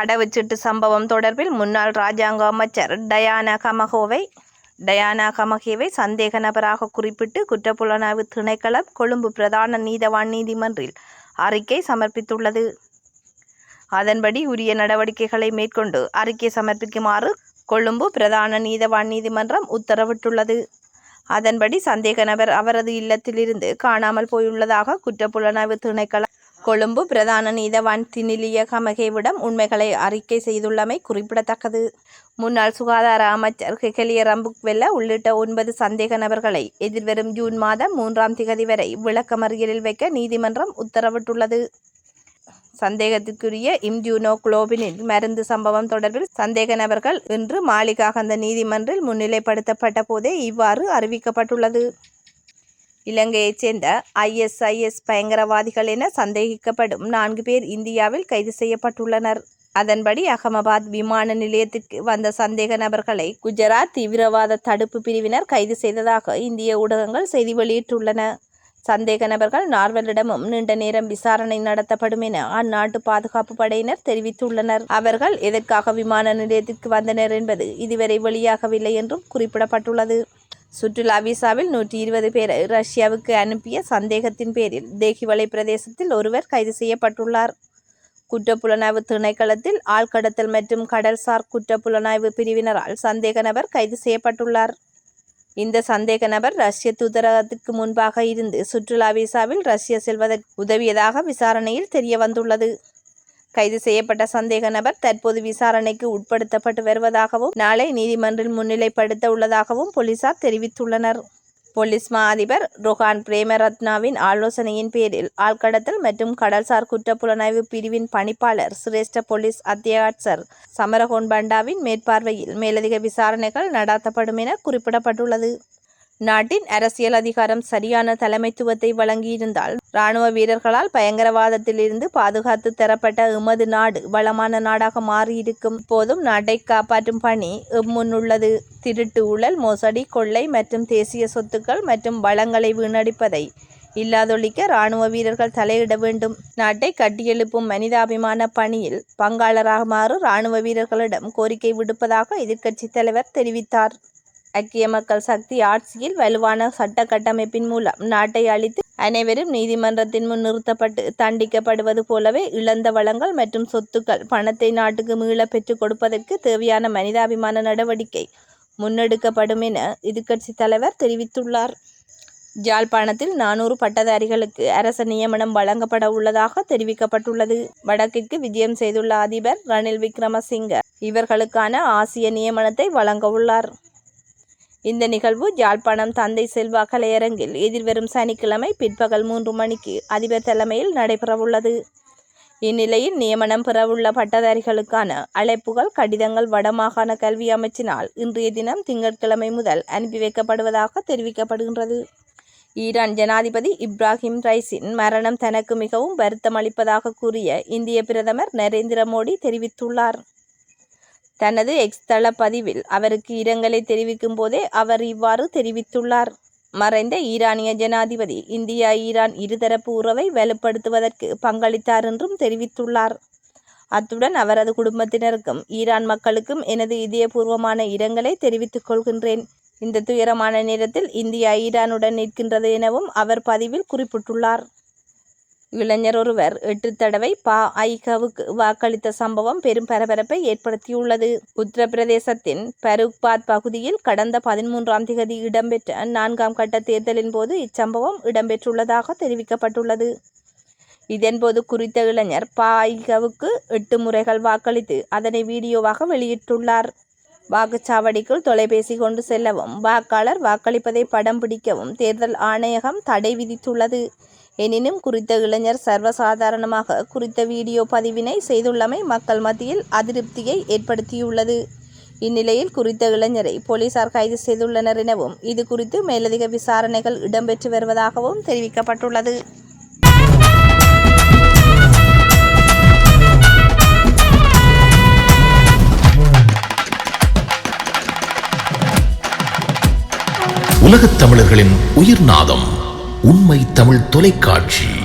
கடவுச்சீட்டு சம்பவம் தொடர்பில் முன்னாள் ராஜாங்க அமைச்சர் டயானா கமகோவை டயானா கமகேவை சந்தேக நபராக குறிப்பிட்டு குற்றப்புலனாய்வு திணைக்களம் கொழும்பு பிரதான நீதவான் நீதிமன்றில் அறிக்கை சமர்ப்பித்துள்ளது. அதன்படி உரிய நடவடிக்கைகளை மேற்கொண்டு அறிக்கை சமர்ப்பிக்குமாறு கொழும்பு பிரதான நீதவான் நீதிமன்றம் உத்தரவிட்டுள்ளது. அதன்படி சந்தேக நபர் அவரது இல்லத்திலிருந்து காணாமல் போயுள்ளதாக குற்றப்புலனாய்வு திணைக்களம் கொழும்பு பிரதான நீதவான் தினிலிய கமகேவிடம் உண்மைகளை அறிக்கை செய்துள்ளமை குறிப்பிடத்தக்கது. முன்னாள் சுகாதார அமைச்சர் ஹெகலிய ரம்புக்வெல்ல உள்ளிட்ட ஒன்பது சந்தேக நபர்களை எதிர்வரும் ஜூன் மாதம் மூன்றாம் திகதி வரை விளக்கமறியலில் வைக்க நீதிமன்றம் உத்தரவிட்டுள்ளது. சந்தேகத்திற்குரிய இம்ஜூனோ குளோபினின் மருந்து சம்பவம் தொடர்பில் சந்தேக நபர்கள் இன்று மாளிகாகந்த நீதிமன்றில் முன்னிலைப்படுத்தப்பட்ட போதே இவ்வாறு அறிவிக்கப்பட்டுள்ளது. இலங்கையைச் சேர்ந்த ஐஎஸ்ஐஎஸ் பயங்கரவாதிகள் என சந்தேகிக்கப்படும் நான்கு பேர் இந்தியாவில் கைது செய்யப்பட்டுள்ளனர். அதன்படி அகமதாபாத் விமான நிலையத்திற்கு வந்த சந்தேக நபர்களை குஜராத் தீவிரவாத தடுப்பு பிரிவினர் கைது செய்ததாக இந்திய ஊடகங்கள் செய்தி வெளியிட்டுள்ளன. சந்தேக நபர்கள் நார்வலிடமும் நீண்ட நேரம் விசாரணை நடத்தப்படும் என அந்நாட்டு பாதுகாப்பு படையினர் தெரிவித்துள்ளனர். அவர்கள் எதற்காக விமான நிலையத்திற்கு வந்தனர் என்பது இதுவரை வெளியாகவில்லை என்றும் குறிப்பிடப்பட்டுள்ளது. சுற்றுலா விசாவில் நூற்றி இருபது பேர் ரஷ்யாவுக்கு அனுப்பிய சந்தேகத்தின் பேரில் தேகிவளை பிரதேசத்தில் ஒருவர் கைது செய்யப்பட்டுள்ளார். குற்றப்புலனாய்வு திணைக்களத்தில் ஆழ்கடத்தல் மற்றும் கடல்சார் குற்றப்புலனாய்வு பிரிவினரால் சந்தேக நபர் கைது செய்யப்பட்டுள்ளார். இந்த சந்தேக நபர் ரஷ்ய தூதரகத்திற்கு முன்பாக இருந்து சுற்றுலா விசாவில் ரஷ்யா செல்வதற்கு உதவியதாக விசாரணையில் தெரிய வந்துள்ளது கைது செய்யப்பட்ட சந்தேக நபர் தற்போது விசாரணைக்கு உட்படுத்தப்பட்டு வருவதாகவும் நாளை நீதிமன்றில் முன்னிலைப்படுத்த உள்ளதாகவும் போலீசார் தெரிவித்துள்ளனர். போலீஸ் மா அதிபர் ரொஹான் பிரேமரத்னாவின் ஆலோசனையின் பேரில் ஆழ்கடத்தல் மற்றும் கடல்சார் குற்றப்புலனாய்வு பிரிவின் பணிப்பாளர் சிரேஷ்ட போலீஸ் அத்தியாட்சர் சமரகோன் பண்டாவின் மேற்பார்வையில் மேலதிக விசாரணைகள் நடாத்தப்படும் என குறிப்பிடப்பட்டுள்ளது. நாட்டின் அரசியல் அதிகாரம் சரியான தலைமைத்துவத்தை வழங்கியிருந்தால் ராணுவ வீரர்களால் பயங்கரவாதத்திலிருந்து பாதுகாத்து தரப்பட்ட எமது நாடு வளமான நாடாக மாறியிருக்கும். போதும் நாட்டை காப்பாற்றும் பணி எம்முன்னுள்ளது. திருட்டு ஊழல் மோசடி கொள்ளை மற்றும் தேசிய சொத்துக்கள் மற்றும் வளங்களை வீணடிப்பதை இல்லாதொழிக்க இராணுவ வீரர்கள் தலையிட வேண்டும். நாட்டை கட்டியெழுப்பும் மனிதாபிமான பணியில் பங்காளராகுமாறு இராணுவ வீரர்களிடம் கோரிக்கை விடுப்பதாக எதிர்க்கட்சித் தலைவர் தெரிவித்தார். ஐக்கிய மக்கள் சக்தி ஆட்சியில் வலுவான சட்ட கட்டமைப்பின் மூலம் நாட்டை அழித்து அனைவரும் நீதிமன்றத்தின் முன் நிறுத்தப்பட்டு தண்டிக்கப்படுவது போலவே இழந்த வளங்கள் மற்றும் சொத்துக்கள் பணத்தை நாட்டுக்கு மீள பெற்றுக் கொடுப்பதற்கு தேவையான மனிதாபிமான நடவடிக்கை முன்னெடுக்கப்படும் என எதிர்க்கட்சி தலைவர் தெரிவித்துள்ளார். ஜாழ்ப்பாணத்தில் நானூறு பட்டதாரிகளுக்கு அரச நியமனம் வழங்கப்பட உள்ளதாக தெரிவிக்கப்பட்டுள்ளது. வடக்கிற்கு விஜயம் செய்துள்ள அதிபர் ரணில் விக்ரமசிங்க இவர்களுக்கான ஆசிய நியமனத்தை வழங்க உள்ளார். இந்த நிகழ்வு யாழ்ப்பாணம் தந்தை செல்வா கலையரங்கில் எதிர்வரும் சனிக்கிழமை பிற்பகல் மூன்று மணிக்கு அதிபர் தலைமையில் நடைபெறவுள்ளது இந்நிலையில் நியமனம் பெறவுள்ள பட்டதாரிகளுக்கான அழைப்புகள் கடிதங்கள் வடமாகாண கல்வி அமைச்சினால் இன்றைய தினம் திங்கட்கிழமை முதல் அனுப்பி வைக்கப்படுவதாக தெரிவிக்கப்படுகின்றது. ஈரான் ஜனாதிபதி இப்ராஹிம் ரைஸின் மரணம் தனக்கு மிகவும் வருத்தம் அளிப்பதாக கூறிய இந்திய பிரதமர் நரேந்திர மோடி தெரிவித்துள்ளார். தனது எக்ஸ் தள பதிவில் அவருக்கு இரங்கலை தெரிவிக்கும் போதே அவர் இவ்வாறு தெரிவித்துள்ளார். மறைந்த ஈரானிய ஜனாதிபதி இந்தியா ஈரான் இருதரப்பு உறவை வலுப்படுத்துவதற்கு பங்களித்தார் என்றும் தெரிவித்துள்ளார். அத்துடன் அவரது குடும்பத்தினருக்கும் ஈரான் மக்களுக்கும் எனது இதயபூர்வமான இரங்கலை தெரிவித்துக் கொள்கின்றேன். இந்த துயரமான நேரத்தில் இந்தியா ஈரானுடன் நிற்கின்றது எனவும் அவர் பதிவில் குறிப்பிட்டுள்ளார். இளைஞர் ஒருவர் எட்டு தடவை பா ஐகாவுக்கு வாக்களித்த சம்பவம் பெரும் பரபரப்பை ஏற்படுத்தியுள்ளது. உத்தரப்பிரதேசத்தின் பருக்பாத் பகுதியில் கடந்த பதிமூன்றாம் திகதி இடம்பெற்ற நான்காம் கட்ட தேர்தலின் போது இச்சம்பவம் இடம்பெற்றுள்ளதாக தெரிவிக்கப்பட்டுள்ளது. இதன்போது குறித்த இளைஞர் பா ஐகாவுக்கு எட்டு முறைகள் வாக்களித்து அதனை வீடியோவாக வெளியிட்டுள்ளார். வாக்குச்சாவடிக்குள் தொலைபேசி கொண்டு செல்லவும் வாக்காளர் வாக்களிப்பதை படம் பிடிக்கவும் தேர்தல் ஆணையகம் தடை விதித்துள்ளது. எனினும் குறித்த இளைஞர் சர்வசாதாரணமாக குறித்த வீடியோ பதிவினை செய்துள்ளமை மக்கள் மத்தியில் அதிருப்தியை ஏற்படுத்தியுள்ளது. இந்நிலையில் குறித்த இளைஞரை போலீசார் கைது செய்துள்ளனர் எனவும் இது குறித்து மேலதிக விசாரணைகள் இடம்பெற்று வருவதாகவும் தெரிவிக்கப்பட்டுள்ளது. உலகத் தமிழர்களின் உயிர்நாதம் உண்மை தமிழ் தொலைக்காட்சி.